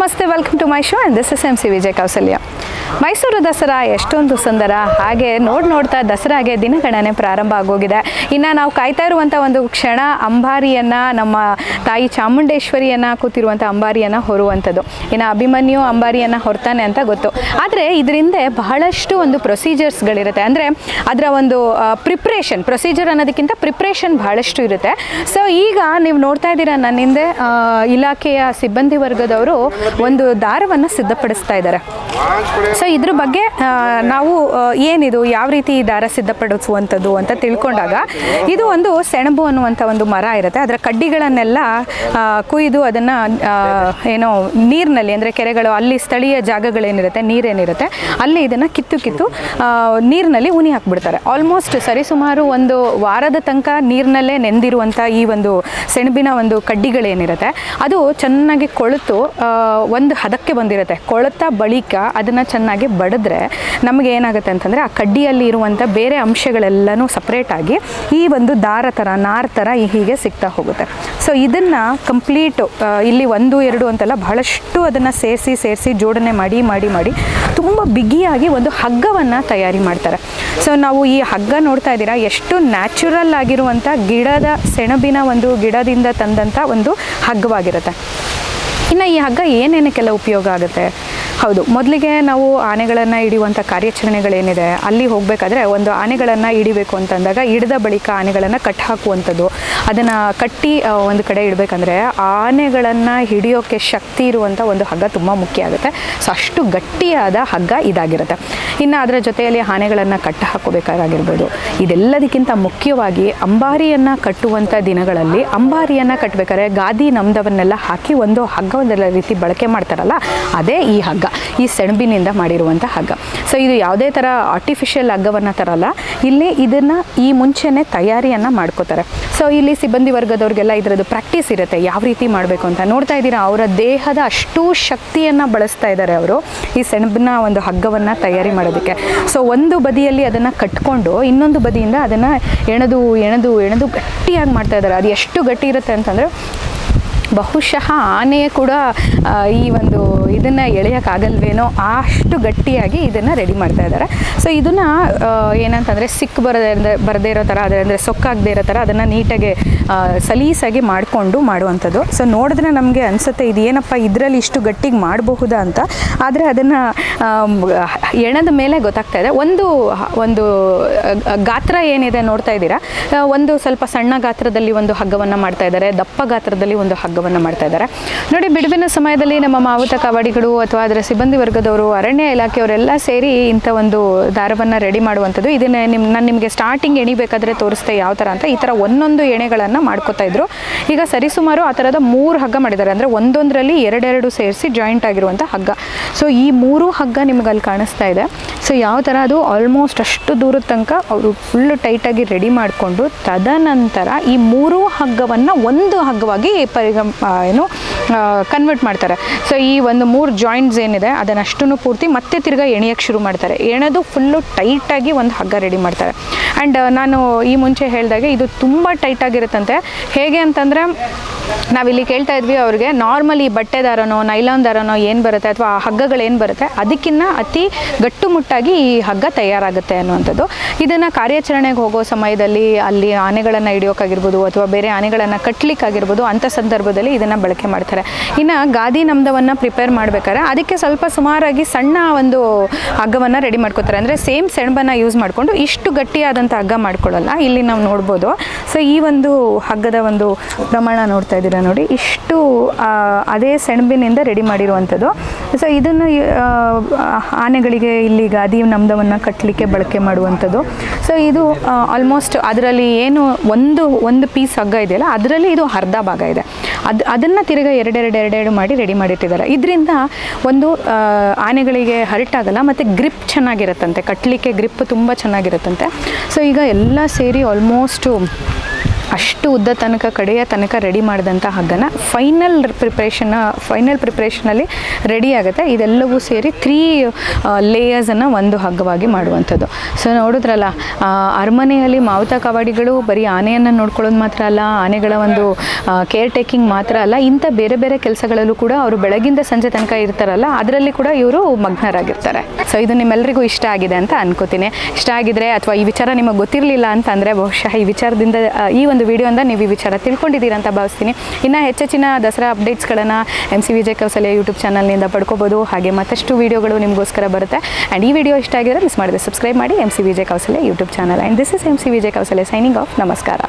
ನಮಸ್ತೆ welcome to my show and this is M C Vijay Kausalya Mysuru Dasara ಎಷ್ಟೊಂದು ಸುಂದರ. ಹಾಗೆ ನೋಡಿ ನೋಡ್ತಾ ದಸರಾಗೆ ದಿನಗಣನೆ ಪ್ರಾರಂಭ ಆಗೋಗಿದೆ. ಇನ್ನು ನಾವು ಕಾಯ್ತಾ ಇರುವಂಥ ಒಂದು ಕ್ಷಣ ಅಂಬಾರಿಯನ್ನು, ನಮ್ಮ ತಾಯಿ ಚಾಮುಂಡೇಶ್ವರಿಯನ್ನು ಕೂತಿರುವಂಥ ಅಂಬಾರಿಯನ್ನು ಹೊರುವಂಥದ್ದು. ಇನ್ನು ಅಭಿಮನ್ಯು ಅಂಬಾರಿಯನ್ನು ಹೊರ್ತಾನೆ ಅಂತ ಗೊತ್ತು. ಆದರೆ ಇದರಿಂದ ಬಹಳಷ್ಟು ಒಂದು ಪ್ರೊಸೀಜರ್ಸ್ಗಳಿರುತ್ತೆ ಅಂದರೆ ಅದರ ಒಂದು ಪ್ರಿಪ್ರೇಷನ್ ಪ್ರೊಸೀಜರ್ ಅನ್ನೋದಕ್ಕಿಂತ ಪ್ರಿಪ್ರೇಷನ್ ಬಹಳಷ್ಟು ಇರುತ್ತೆ. ಸೊ ಈಗ ನೀವು ನೋಡ್ತಾ ಇದ್ದೀರಾ ನನ್ನ ಹಿಂದೆ ಇಲಾಖೆಯ ಸಿಬ್ಬಂದಿ ವರ್ಗದವರು ಒಂದು ದಾರವನ್ನು ಸಿದ್ಧಪಡಿಸ್ತಾ ಇದ್ದಾರೆ. ಸೊ ಇದ್ರ ಬಗ್ಗೆ ನಾವು ಏನಿದು, ಯಾವ ರೀತಿ ಈ ದಾರ ಸಿದ್ಧಪಡಿಸುವಂಥದ್ದು ಅಂತ ತಿಳ್ಕೊಂಡಾಗ, ಇದು ಒಂದು ಸೆಣಬು ಅನ್ನುವಂಥ ಒಂದು ಮರ ಇರುತ್ತೆ. ಅದರ ಕಡ್ಡಿಗಳನ್ನೆಲ್ಲ ಕುಯ್ದು ಅದನ್ನು ಏನೋ ನೀರಿನಲ್ಲಿ, ಅಂದರೆ ಕೆರೆಗಳು, ಅಲ್ಲಿ ಸ್ಥಳೀಯ ಜಾಗಗಳೇನಿರುತ್ತೆ, ನೀರೇನಿರುತ್ತೆ, ಅಲ್ಲಿ ಇದನ್ನು ಕಿತ್ತು ಕಿತ್ತು ನೀರಿನಲ್ಲಿ ಉನಿ ಹಾಕ್ಬಿಡ್ತಾರೆ. ಆಲ್ಮೋಸ್ಟ್ ಸರಿಸುಮಾರು ಒಂದು ವಾರದ ತನಕ ನೀರಿನಲ್ಲೇ ನೆಂದಿರುವಂಥ ಈ ಒಂದು ಸೆಣಬಿನ ಒಂದು ಕಡ್ಡಿಗಳೇನಿರುತ್ತೆ, ಅದು ಚೆನ್ನಾಗಿ ಕೊಳೆತು ಒಂದು ಹದಕ್ಕೆ ಬಂದಿರುತ್ತೆ. ಕೊಳೆತ ಬಳಿಕ ಅದನ್ನು ಚೆನ್ನಾಗಿ ಬಡಿದ್ರೆ ನಮಗೆ ಏನಾಗುತ್ತೆ ಅಂತಂದರೆ ಆ ಕಡ್ಡಿಯಲ್ಲಿ ಇರುವಂಥ ಬೇರೆ ಅಂಶಗಳೆಲ್ಲನೂ ಸಪ್ರೇಟಾಗಿ ಈ ಒಂದು ದಾರ ಥರ ನಾರ್ ಥರ ಹೀಗೆ ಸಿಗ್ತಾ ಹೋಗುತ್ತೆ. ಸೊ ಇದನ್ನು ಕಂಪ್ಲೀಟು ಇಲ್ಲಿ ಒಂದು, ಎರಡು ಅಂತೆಲ್ಲ ಬಹಳಷ್ಟು ಅದನ್ನು ಸೇರಿಸಿ ಸೇರಿಸಿ ಜೋಡಣೆ ಮಾಡಿ ಮಾಡಿ ಮಾಡಿ ತುಂಬ ಬಿಗಿಯಾಗಿ ಒಂದು ಹಗ್ಗವನ್ನು ತಯಾರಿ ಮಾಡ್ತಾರೆ. ಸೊ ನಾವು ಈ ಹಗ್ಗ ನೋಡ್ತಾ ಇದ್ದೀರಾ? ಎಷ್ಟು ನ್ಯಾಚುರಲ್ ಆಗಿರುವಂಥ ಗಿಡದ ಸೆಣಬಿನ ಒಂದು ಗಿಡದಿಂದ ತಂದಂಥ ಒಂದು ಹಗ್ಗವಾಗಿರುತ್ತೆ. ಇನ್ನು ಈ ಹಗ್ಗ ಏನೇನಕ್ಕೆಲ್ಲ ಉಪಯೋಗ ಆಗುತ್ತೆ? ಹೌದು. ಮೊದಲಿಗೆ ನಾವು ಆನೆಗಳನ್ನು ಹಿಡಿಯುವಂಥ ಕಾರ್ಯಾಚರಣೆಗಳೇನಿದೆ, ಅಲ್ಲಿ ಹೋಗಬೇಕಾದ್ರೆ ಒಂದು ಆನೆಗಳನ್ನು ಹಿಡಿಬೇಕು ಅಂತಂದಾಗ ಹಿಡಿದ ಬಳಿಕ ಆನೆಗಳನ್ನು ಕಟ್ ಹಾಕುವಂಥದ್ದು. ಅದನ್ನು ಕಟ್ಟಿ ಒಂದು ಕಡೆ ಇಡಬೇಕಂದ್ರೆ ಆನೆಗಳನ್ನು ಹಿಡಿಯೋಕ್ಕೆ ಶಕ್ತಿ ಇರುವಂಥ ಒಂದು ಹಗ್ಗ ತುಂಬ ಮುಖ್ಯ ಆಗುತ್ತೆ. ಸೊ ಅಷ್ಟು ಗಟ್ಟಿಯಾದ ಹಗ್ಗ ಇದಾಗಿರುತ್ತೆ. ಇನ್ನು ಅದರ ಜೊತೆಯಲ್ಲಿ ಆನೆಗಳನ್ನು ಕಟ್ಟ ಹಾಕೋಬೇಕಾಗಿರ್ಬೋದು ಇದೆಲ್ಲದಕ್ಕಿಂತ ಮುಖ್ಯವಾಗಿ ಅಂಬಾರಿಯನ್ನು ಕಟ್ಟುವಂಥ ದಿನಗಳಲ್ಲಿ ಅಂಬಾರಿಯನ್ನು ಕಟ್ಟಬೇಕಾದ್ರೆ ಗಾದಿ ನಮ್ದವನ್ನೆಲ್ಲ ಹಾಕಿ ಒಂದು ಹಗ್ಗ ಒಂದೆಲ್ಲ ರೀತಿ ಬಳಕೆ ಮಾಡ್ತಾರಲ್ಲ, ಅದೇ ಈ ಹಗ್ಗ. ಈ ಸೆಣಬಿನಿಂದ ಮಾಡಿರುವಂಥ ಹಗ್ಗ. ಸೊ ಇದು ಯಾವುದೇ ಥರ ಆರ್ಟಿಫಿಷಿಯಲ್ ಹಗ್ಗವನ್ನು ತರಲ್ಲ. ಇಲ್ಲಿ ಇದನ್ನು ಈ ಮುಂಚೆನೇ ತಯಾರಿಯನ್ನು ಮಾಡ್ಕೋತಾರೆ. ಸೊ ಇಲ್ಲಿ ಸಿಬ್ಬಂದಿ ವರ್ಗದವ್ರಿಗೆಲ್ಲ ಇದರದ್ದು ಪ್ರಾಕ್ಟೀಸ್ ಇರುತ್ತೆ. ಯಾವ ರೀತಿ ಮಾಡಬೇಕು ಅಂತ. ನೋಡ್ತಾ ಇದ್ದೀರಾ, ಅವರ ದೇಹದ ಅಷ್ಟು ಶಕ್ತಿಯನ್ನು ಬಳಸ್ತಾ ಇದ್ದಾರೆ ಅವರು ಈ ಸೆಣಬಿನ ಒಂದು ಹಗ್ಗವನ್ನು ತಯಾರಿ ಮಾಡೋದಕ್ಕೆ. ಸೊ ಒಂದು ಬದಿಯಲ್ಲಿ ಅದನ್ನು ಕಟ್ಕೊಂಡು ಇನ್ನೊಂದು ಬದಿಯಿಂದ ಅದನ್ನು ಎಣೆದು ಎಣೆದು, ಎಣದು ಗಟ್ಟಿಯಾಗಿ ಮಾಡ್ತಾ ಇದ್ದಾರೆ. ಅದು ಎಷ್ಟು ಗಟ್ಟಿ ಇರುತ್ತೆ ಅಂತಂದರೆ ಬಹುಶಃ ಆನೆ ಕೂಡ ಈ ಒಂದು ಇದನ್ನು ಎಳೆಯೋಕ್ಕಾಗಲ್ವೇನೋ ಅಷ್ಟು ಗಟ್ಟಿಯಾಗಿ ಇದನ್ನು ರೆಡಿ ಮಾಡ್ತಾ ಇದ್ದಾರೆ. ಸೊ ಇದನ್ನು ಏನಂತಂದರೆ ಸಿಕ್ ಬರದೇ ಬರದೇ ಇರೋ ಥರ ಆದರೆ ಅಂದರೆ ಸೊಕ್ಕಾಗದೇ ಇರೋ ಥರ ಅದನ್ನು ನೀಟಾಗಿ ಸಲೀಸಾಗಿ ಮಾಡಿಕೊಂಡು ಮಾಡುವಂಥದ್ದು. ಸೊ ನೋಡಿದ್ರೆ ನಮಗೆ ಅನಿಸುತ್ತೆ ಇದು ಏನಪ್ಪ ಇದರಲ್ಲಿ ಇಷ್ಟು ಗಟ್ಟಿಗೆ ಮಾಡಬಹುದಾ ಅಂತ. ಆದರೆ ಅದನ್ನು ಎಣದ ಮೇಲೆ ಗೊತ್ತಾಗ್ತಾ ಇದೆ. ಒಂದು ಒಂದು ಗಾತ್ರ ಏನಿದೆ ನೋಡ್ತಾ ಇದ್ದೀರಾ? ಒಂದು ಸ್ವಲ್ಪ ಸಣ್ಣ ಗಾತ್ರದಲ್ಲಿ ಒಂದು ಹಗ್ಗವನ್ನು ಮಾಡ್ತಾ ಇದ್ದಾರೆ. ದಪ್ಪ ಗಾತ್ರದಲ್ಲಿ ಒಂದು ಹಗ್ಗವನ್ನು ಮಾಡ್ತಾ ಇದ್ದಾರೆ. ನೋಡಿ, ಬಿಡುವಿನ ಸಮಯದಲ್ಲಿ ನಮ್ಮ ಮಾವುತ ಕವಾಡಿಗಳು ಅಥವಾ ಅದರ ಸಿಬ್ಬಂದಿ ವರ್ಗದವರು, ಅರಣ್ಯ ಇಲಾಖೆಯವರೆಲ್ಲ ಸೇರಿ ಇಂಥ ಒಂದು ದಾರವನ್ನು ರೆಡಿ ಮಾಡುವಂಥದ್ದು. ಇದನ್ನ ನಿಮ್ಮ ನಾನು ನಿಮಗೆ ಸ್ಟಾರ್ಟಿಂಗ್ ಎಣಿಬೇಕಾದ್ರೆ ತೋರಿಸ್ತೆ ಯಾವ ಥರ ಅಂತ ಈ ಥರ ಒಂದೊಂದು ಎಣೆಗಳನ್ನು ಮಾಡ್ಕೋತಾ ಇದ್ರು. ಈಗ ಸರಿಸುಮಾರು ಆ ಥರದ ಮೂರು ಹಗ್ಗ ಮಾಡಿದ್ದಾರೆ. ಅಂದರೆ ಒಂದೊಂದರಲ್ಲಿ ಎರಡೆರಡು ಸೇರಿಸಿ ಜಾಯಿಂಟ್ ಆಗಿರುವಂಥ ಹಗ್ಗ. ಸೊ ಈ ಮೂರು ಹಗ್ಗ ನಿಮ್ಗೆ ಅಲ್ಲಿ ಕಾಣಿಸ್ತಾ ಇದೆ. ಸೊ ಯಾವ ಥರ ಅದು ಆಲ್ಮೋಸ್ಟ್ ಅಷ್ಟು ದೂರದ ತನಕ ಅವರು ಫುಲ್ ಟೈಟಾಗಿ ರೆಡಿ ಮಾಡಿಕೊಂಡು ತದನಂತರ ಈ ಮೂರು ಹಗ್ಗವನ್ನು ಒಂದು ಹಗ್ಗವಾಗಿ ಪರಿಗಮ್ ಏನು ಕನ್ವರ್ಟ್ ಮಾಡ್ತಾರೆ. ಸೊ ಈ ಒಂದು ಮೂರು ಜಾಯಿಂಟ್ಸ್ ಏನಿದೆ ಅದನ್ನಷ್ಟನ್ನು ಪೂರ್ತಿ ಮತ್ತೆ ತಿರ್ಗಾ ಎಣಿಯೋಕ್ಕೆ ಶುರು ಮಾಡ್ತಾರೆ. ಎಣೆದು ಫುಲ್ಲು ಟೈಟಾಗಿ ಒಂದು ಹಗ್ಗ ರೆಡಿ ಮಾಡ್ತಾರೆ. ಆ್ಯಂಡ್ ನಾನು ಈ ಮುಂಚೆ ಹೇಳಿದಾಗೆ ಇದು ತುಂಬ ಟೈಟಾಗಿರುತ್ತಂತೆ ಹೇಗೆ ಅಂತಂದರೆ, ನಾವಿಲ್ಲಿ ಕೇಳ್ತಾ ಇದ್ವಿ ಅವ್ರಿಗೆ ನಾರ್ಮಲಿ ಬಟ್ಟೆ ದಾರನೋ ನೈಲಾನ್ ದಾರನೋ ಏನು ಬರುತ್ತೆ ಅಥವಾ ಆ ಹಗ್ಗಗಳೇನು ಬರುತ್ತೆ ಅದಕ್ಕಿಂತ ಅತಿ ಗಟ್ಟುಮುಟ್ಟಾಗಿ ಈ ಹಗ್ಗ ತಯಾರಾಗುತ್ತೆ ಅನ್ನುವಂಥದ್ದು. ಇದನ್ನು ಕಾರ್ಯಾಚರಣೆಗೆ ಹೋಗೋ ಸಮಯದಲ್ಲಿ ಅಲ್ಲಿ ಆನೆಗಳನ್ನು ಹಿಡಿಯೋಕ್ಕಾಗಿರ್ಬೋದು ಅಥವಾ ಬೇರೆ ಆನೆಗಳನ್ನು ಕಟ್ಟಲಿಕ್ಕಾಗಿರ್ಬೋದು ಅಂಥ ಸಂದರ್ಭದಲ್ಲಿ ಇದನ್ನು ಬಳಕೆ ಮಾಡ್ತಾರೆ. ಇನ್ನು ಗಾದಿ ನಮ್ದವನ್ನು ಪ್ರಿಪೇರ್ ಮಾಡ್ಬೇಕಾದ್ರೆ ಅದಕ್ಕೆ ಸ್ವಲ್ಪ ಸುಮಾರಾಗಿ ಸಣ್ಣ ಒಂದು ಹಗ್ಗವನ್ನು ರೆಡಿ ಮಾಡ್ಕೋತಾರೆ. ಅಂದರೆ ಸೇಮ್ ಸೆಣಬನ್ನು ಯೂಸ್ ಮಾಡಿಕೊಂಡು ಇಷ್ಟು ಗಟ್ಟಿಯಾದಂಥ ಹಗ್ಗ ಮಾಡ್ಕೊಳ್ಳಲ್ಲ. ಇಲ್ಲಿ ನಾವು ನೋಡ್ಬೋದು. ಸೊ ಈ ಒಂದು ಹಗ್ಗದ ಒಂದು ಪ್ರಮಾಣ ನೋಡ್ತಾ ಇದ್ದೀರಾ ನೋಡಿ. ಇಷ್ಟು ಅದೇ ಸೆಣಬಿನಿಂದ ರೆಡಿ ಮಾಡಿರುವಂಥದ್ದು. ಸೊ ಇದನ್ನು ಆನೆಗಳಿಗೆ ಇಲ್ಲಿ ಗಾದಿ ನಮ್ದವನ್ನು ಕಟ್ಟಲಿಕ್ಕೆ ಬಳಕೆ ಮಾಡುವಂಥದ್ದು. ಸೊ ಇದು ಆಲ್ಮೋಸ್ಟ್ ಅದರಲ್ಲಿ ಏನು ಒಂದು ಒಂದು ಪೀಸ್ ಹಗ್ಗ ಇದೆಯಲ್ಲ, ಅದರಲ್ಲಿ ಇದು ಅರ್ಧ ಭಾಗ ಇದೆ. ಅದು, ಅದನ್ನು ತಿರುಗಾ ಎರಡೆರಡು ಎರಡೆರಡು ಮಾಡಿ ರೆಡಿ ಮಾಡಿಟ್ಟಿದ್ದಾರೆ. ಇದರಿಂದ ಒಂದು ಆನೆಗಳಿಗೆ ಹರ್ಟ್ ಆಗಲ್ಲ ಮತ್ತು ಗ್ರಿಪ್ ಚೆನ್ನಾಗಿರುತ್ತಂತೆ. ಕಟ್ಟಲಿಕ್ಕೆ ಗ್ರಿಪ್ ತುಂಬ ಚೆನ್ನಾಗಿರುತ್ತಂತೆ. ಸೊ ಈಗ ಎಲ್ಲ ಸೇರಿ ಆಲ್ಮೋಸ್ಟು ಅಷ್ಟು ಉದ್ದ ತನಕ ಕಡೆಯ ತನಕ ರೆಡಿ ಮಾಡಿದಂಥ ಹಗ್ಗನ ಫೈನಲ್ ಪ್ರಿಪ್ರೇಷನ್ ಫೈನಲ್ ಪ್ರಿಪ್ರೇಷನಲ್ಲಿ ರೆಡಿ ಆಗುತ್ತೆ. ಇದೆಲ್ಲವೂ ಸೇರಿ ತ್ರೀ ಲೇಯರ್ಸನ್ನು ಒಂದು ಹಗ್ಗವಾಗಿ ಮಾಡುವಂಥದ್ದು. ಸೊ ನೋಡಿದ್ರಲ್ಲ ಅರಮನೆಯಲ್ಲಿ ಮಾವುತ ಕವಾಡಿಗಳು ಬರೀ ಆನೆಯನ್ನು ನೋಡ್ಕೊಳ್ಳೋದು ಮಾತ್ರ ಅಲ್ಲ, ಆನೆಗಳ ಒಂದು ಕೇರ್ ಟೇಕಿಂಗ್ ಮಾತ್ರ ಅಲ್ಲ, ಇಂಥ ಬೇರೆ ಬೇರೆ ಕೆಲಸಗಳಲ್ಲೂ ಕೂಡ ಅವರು ಬೆಳಗಿಂದ ಸಂಜೆ ತನಕ ಇರ್ತಾರಲ್ಲ, ಅದರಲ್ಲಿ ಕೂಡ ಇವರು ಮಗ್ನರಾಗಿರ್ತಾರೆ. ಸೊ ಇದು ನಿಮ್ಮೆಲ್ಲರಿಗೂ ಇಷ್ಟ ಆಗಿದೆ ಅಂತ ಅನ್ಕೋತೀನಿ. ಇಷ್ಟ ಆಗಿದ್ರೆ ಅಥವಾ ಈ ವಿಚಾರ ನಿಮಗೆ ಗೊತ್ತಿರಲಿಲ್ಲ ಅಂತಂದರೆ ಬಹುಶಃ ಈ ವಿಚಾರದಿಂದ ಈ ಒಂದು ವಿಡಿಯೋಯಿಂದ ನೀವು ಈ ವಿಚಾರ ತಿಳ್ಕೊಂಡಿದ್ದೀರಾ ಅಂತ ಭಾವಿಸ್ತೀನಿ. ಇನ್ನು ಹೆಚ್ಚೆಚ್ಚಿನ Dasara ಅಪ್ಡೇಟ್ಸ್ಗಳನ್ನು M C Vijay Kausalya YouTube ಚಾನಲ್ನಿಂದ ಪಡ್ಕೋಬೋದು. ಹಾಗೆ ಮತ್ತಷ್ಟು ವಿಡಿಯೋಗಳು ನಿಮಗೋಸ್ಕರ ಬರುತ್ತೆ. ಆ್ಯಂಡ್ ಈ ವಿಡಿಯೋ ಇಷ್ಟ ಆಗಿದ್ರೆ ಮಿಸ್ ಮಾಡಿದೆ ಸಬ್ಸ್ಕ್ರೈಬ್ ಮಾಡಿ M C Vijay Kausalya YouTube channel and this is M C Vijay Kausalya signing off ನಮಸ್ಕಾರ.